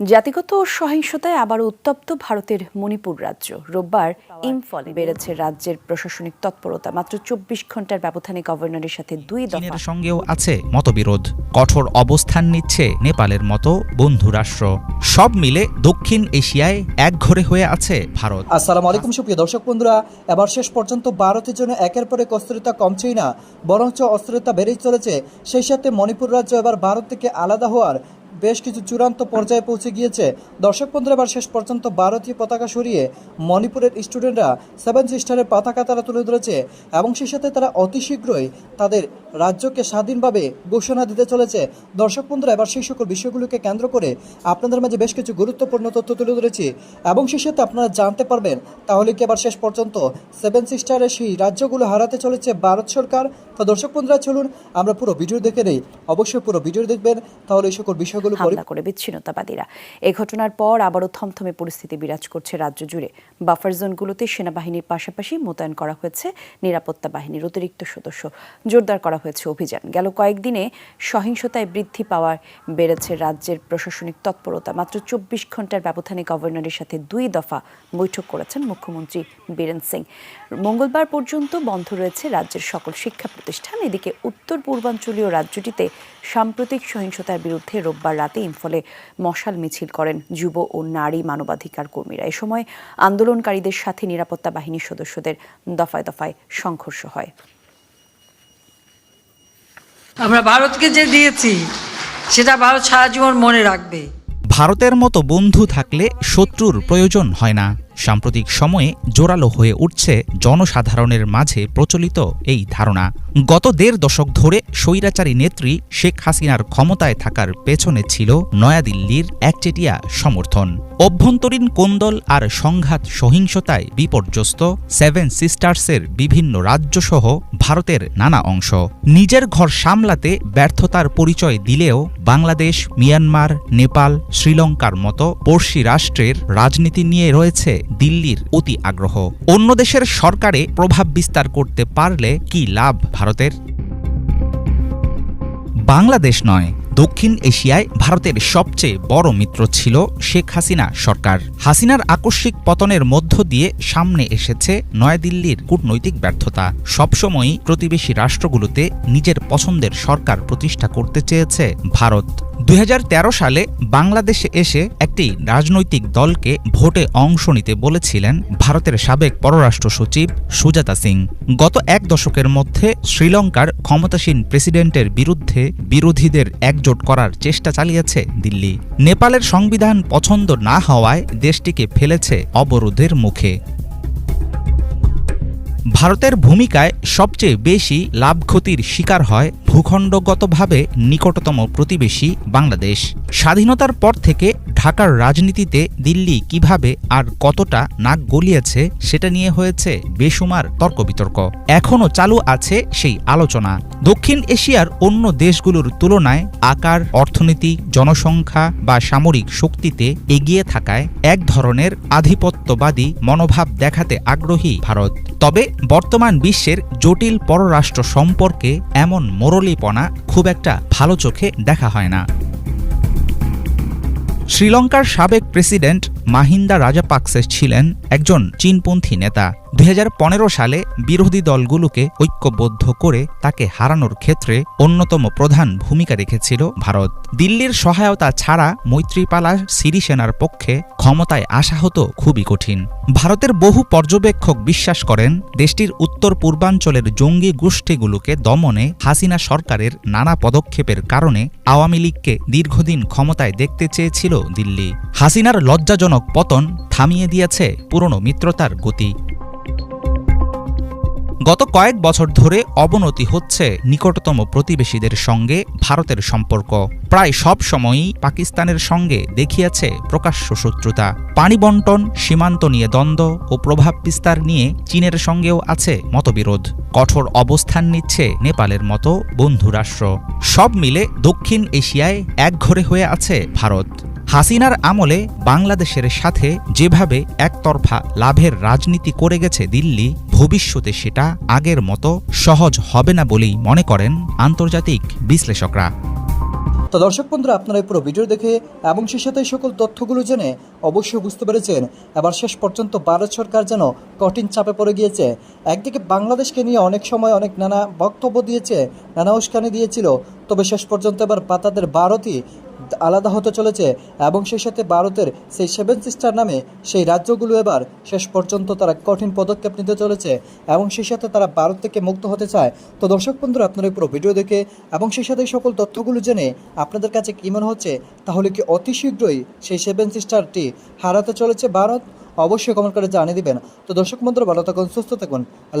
জাতিগত সহিংসতায় আবার উত্তপ্ত ভারতের মণিপুর রাজ্য। রোববার ইম্ফলে বেড়েছে রাজ্যের প্রশাসনিক তৎপরতা। মাত্র চব্বিশ ঘণ্টার ব্যবধানে গভর্নরের সাথে দুই দফা সঙ্গেও আছে মতবিরোধ। কঠোর অবস্থান নিচ্ছে নেপালের মতো বন্ধু রাষ্ট্র। সব মিলে দক্ষিণ এশিয়ায় একঘরে হয়ে আছে ভারত। আসসালামু আলাইকুম সুপ্রিয় দর্শক বন্ধুরা। এবার শেষ পর্যন্ত ভারতের জন্য একের পর এক অস্থিরতা কমছেই না বরঞ্চ অস্থিরতা বেড়েই চলেছে। সেই সাথে মণিপুর রাজ্য এবার ভারত থেকে আলাদা হওয়ার বেশ কিছু চূড়ান্ত পর্যায়ে পৌঁছে গিয়েছে। দর্শক বন্ধুরা, এবার শেষ পর্যন্ত ভারতীয় পতাকা সরিয়ে মণিপুরের স্টুডেন্টরা সেভেন সিস্টারের পতাকা তারা তুলে ধরেছে এবং সেই সাথে তারা অতি শীঘ্রই তাদের রাজ্যকে স্বাধীনভাবে ঘোষণা দিতে চলেছে। দর্শক বন্ধুরা, এবার সেই সকল বিষয়গুলোকে কেন্দ্র করে আপনাদের মাঝে বেশ কিছু গুরুত্বপূর্ণ তথ্য তুলে ধরেছি এবং সেই সাথে আপনারা জানতে পারবেন তাহলে কি এবার শেষ পর্যন্ত সেভেন সিস্টারের সেই রাজ্যগুলো হারাতে চলেছে ভারত সরকার তো দর্শক বন্ধুরা, চলুন আমরা পুরো ভিডিও দেখে নেই। অবশ্যই পুরো ভিডিও দেখবেন, তাহলে এই সকল বিষয়গুলো হামলা করে বিচ্ছিন্নতাবাদীরা। এই ঘটনার পর আবারও থমথমে পরিস্থিতি বিরাজ করছে রাজ্য জুড়ে। বাফার জোনগুলোতে সেনাবাহিনীর পাশাপাশি মোতায়েন করা হয়েছে নিরাপত্তা বাহিনীর অতিরিক্ত সদস্য। জোরদার করা হয়েছে অভিযান। গেল কয়েকদিনে সহিংসতায় বৃদ্ধি পাওয়ার বেড়েছে রাজ্যের প্রশাসনিক তৎপরতা। মাত্র চব্বিশ ঘণ্টার ব্যবধানে গভর্নরের সাথে দুই দফা বৈঠক করেছেন মুখ্যমন্ত্রী বীরেন সিং। মঙ্গলবার পর্যন্ত বন্ধ রয়েছে রাজ্যের সকল শিক্ষা প্রতিষ্ঠান এদিকে উত্তর পূর্বাঞ্চলীয় রাজ্যটিতে সাম্প্রতিক সহিংসতার বিরুদ্ধে রোববার রাতে ইম্ফলে মশাল মিছিল করেন যুব ও নারী মানবাধিকার কর্মীরা। এ সময় আন্দোলনকারীদের সাথে নিরাপত্তা বাহিনীর সদস্যদের দফায় দফায় সংঘর্ষ হয়। আমরা ভারতকে যে দিয়েছি সেটা ভারত সারা জীবন মনে রাখবে। ভারতের মতো বন্ধু থাকলে শত্রুর প্রয়োজন হয় না। সাম্প্রতিক সময়ে জোরালো হয়ে উঠছে জনসাধারণের মাঝে প্রচলিত এই ধারণা। গত দেড় দশক ধরে স্বৈরাচারী নেত্রী শেখ হাসিনার ক্ষমতায় থাকার পেছনে ছিল নয়াদিল্লির একচেটিয়া সমর্থন। অভ্যন্তরীণ কোন্দল আর সংঘাত সহিংসতায় বিপর্যস্ত সেভেন সিস্টার্সের বিভিন্ন রাজ্যসহ ভারতের নানা অংশ। নিজের ঘর সামলাতে ব্যর্থতার পরিচয় দিলেও বাংলাদেশ, মিয়ানমার, নেপাল, শ্রীলঙ্কার মতো পড়শি রাষ্ট্রের রাজনীতি নিয়ে রয়েছে দিল্লির অতি আগ্রহ। অন্য দেশের সরকারে প্রভাব বিস্তার করতে পারলে কি লাভ ভারতের? বাংলাদেশ নয় দক্ষিণ এশিয়ায় ভারতের সবচেয়ে বড় মিত্র ছিল শেখ হাসিনা সরকার। হাসিনার আকস্মিক পতনের মধ্য দিয়ে সামনে এসেছে নয়াদিল্লির কূটনৈতিক ব্যর্থতা। সবসময়ই প্রতিবেশী রাষ্ট্রগুলোতে নিজের পছন্দের সরকার প্রতিষ্ঠা করতে চেয়েছে ভারত। দুই হাজার তেরো সালে বাংলাদেশে এসে একটি রাজনৈতিক দলকে ভোটে অংশ নিতে বলেছিলেন ভারতের সাবেক পররাষ্ট্র সচিব সুজাতা সিং। গত এক দশকের মধ্যে শ্রীলঙ্কার ক্ষমতাসীন প্রেসিডেন্টের বিরুদ্ধে বিরোধীদের একজোট করার চেষ্টা চালিয়েছে দিল্লি। নেপালের সংবিধান পছন্দ না হওয়ায় দেশটিকে ফেলেছে অবরোধের মুখে। ভারতের ভূমিকায় সবচেয়ে বেশি লাভ ক্ষতির শিকার হয় ভূখণ্ডগতভাবে নিকটতম প্রতিবেশী বাংলাদেশ। স্বাধীনতার পর থেকে ঢাকার রাজনীতিতে দিল্লি কীভাবে আর কতটা নাক গলিয়েছে সেটা নিয়ে হয়েছে বেসুমার তর্ক বিতর্ক এখনও চালু আছে সেই আলোচনা। দক্ষিণ এশিয়ার অন্য দেশগুলোর তুলনায় আকার, অর্থনীতি, জনসংখ্যা বা সামরিক শক্তিতে এগিয়ে থাকায় এক ধরনের আধিপত্যবাদী মনোভাব দেখাতে আগ্রহী ভারত। তবে বর্তমান বিশ্বের জটিল পররাষ্ট্র সম্পর্কে এমন মোরলীপনা খুব একটা ভালো চোখে দেখা হয় না। শ্রীলঙ্কার সাবেক প্রেসিডেন্ট মাহিন্দা রাজাপাকসে ছিলেন একজন চীনপন্থী নেতা। দু হাজার পনেরো সালে বিরোধী দলগুলোকে ঐক্যবদ্ধ করে তাকে হারানোর ক্ষেত্রে অন্যতম প্রধান ভূমিকা রেখেছিল ভারত। দিল্লির সহায়তা ছাড়া মৈত্রীপালা সিরিসেনার পক্ষে ক্ষমতায় আসা হতো খুবই কঠিন। ভারতের বহু পর্যবেক্ষক বিশ্বাস করেন, দেশটির উত্তর পূর্বাঞ্চলের জঙ্গি গোষ্ঠীগুলোকে দমনে হাসিনা সরকারের নানা পদক্ষেপের কারণে আওয়ামী লীগকে দীর্ঘদিন ক্ষমতায় দেখতে চেয়েছিল দিল্লি। হাসিনার লজ্জাজনক পতন থামিয়ে দিয়েছে পুরনো মিত্রতার গতি। গত কয়েক বছর ধরে অবনতি হচ্ছে নিকটতম প্রতিবেশীদের সঙ্গে ভারতের সম্পর্ক। প্রায় সব সময়ই পাকিস্তানের সঙ্গে দেখিয়েছে প্রকাশ্য শত্রুতা। পানি বন্টন, সীমান্ত নিয়ে দ্বন্দ্ব ও প্রভাব বিস্তার নিয়ে চীনের সঙ্গেও আছে মতবিরোধ। কঠোর অবস্থান নিচ্ছে নেপালের মতো বন্ধু রাষ্ট্র। সব মিলে দক্ষিণ এশিয়ায় একঘরে হয়ে আছে ভারত। হাসিনার আমলে বাংলাদেশের সাথে যেভাবে একতরফা লাভের রাজনীতি করে গেছে দিল্লি ভবিষ্যতে সেটা আগের মতো সহজ হবে না বলেই মনে করেন আন্তর্জাতিক বিশ্লেষকরা। তো দর্শক বন্ধুরা, আপনারা পুরো ভিডিও দেখে এবং সেই সাথে সকল তথ্যগুলো জেনে অবশ্যই বুঝতে পেরেছেন। এবার শেষ পর্যন্ত ভারত সরকার যেন কঠিন চাপে পড়ে গিয়েছে। একদিকে বাংলাদেশকে নিয়ে অনেক সময় অনেক নানা বক্তব্য দিয়েছে, নানা উস্কানি দিয়েছিল। তবে শেষ পর্যন্ত এবার পাতাদের ভারতই আলাদা হতে চলেছে এবং সেই সাথে ভারতের সেই সেভেন সিস্টার নামে সেই রাজ্যগুলো এবার শেষ পর্যন্ত তারা কঠিন পদক্ষেপ নিতে চলেছে এবং সেই সাথে তারা ভারত থেকে মুক্ত হতে চায়। তো দর্শক বন্ধুরা, আপনারা পুরো ভিডিও দেখে এবং সেই সাথে সকল তথ্যগুলো জেনে আপনাদের কাছে কী মনে হচ্ছে, তাহলে কি অতি শীঘ্রই সেই সেভেন সিস্টারটি হারাতে চলেছে ভারত? অবশ্যই কমেন্ট করে জানিয়ে দিবেন। তো দর্শক বন্ধুরা, ভালো থাকুন, সুস্থ থাকুন। আল্লাহ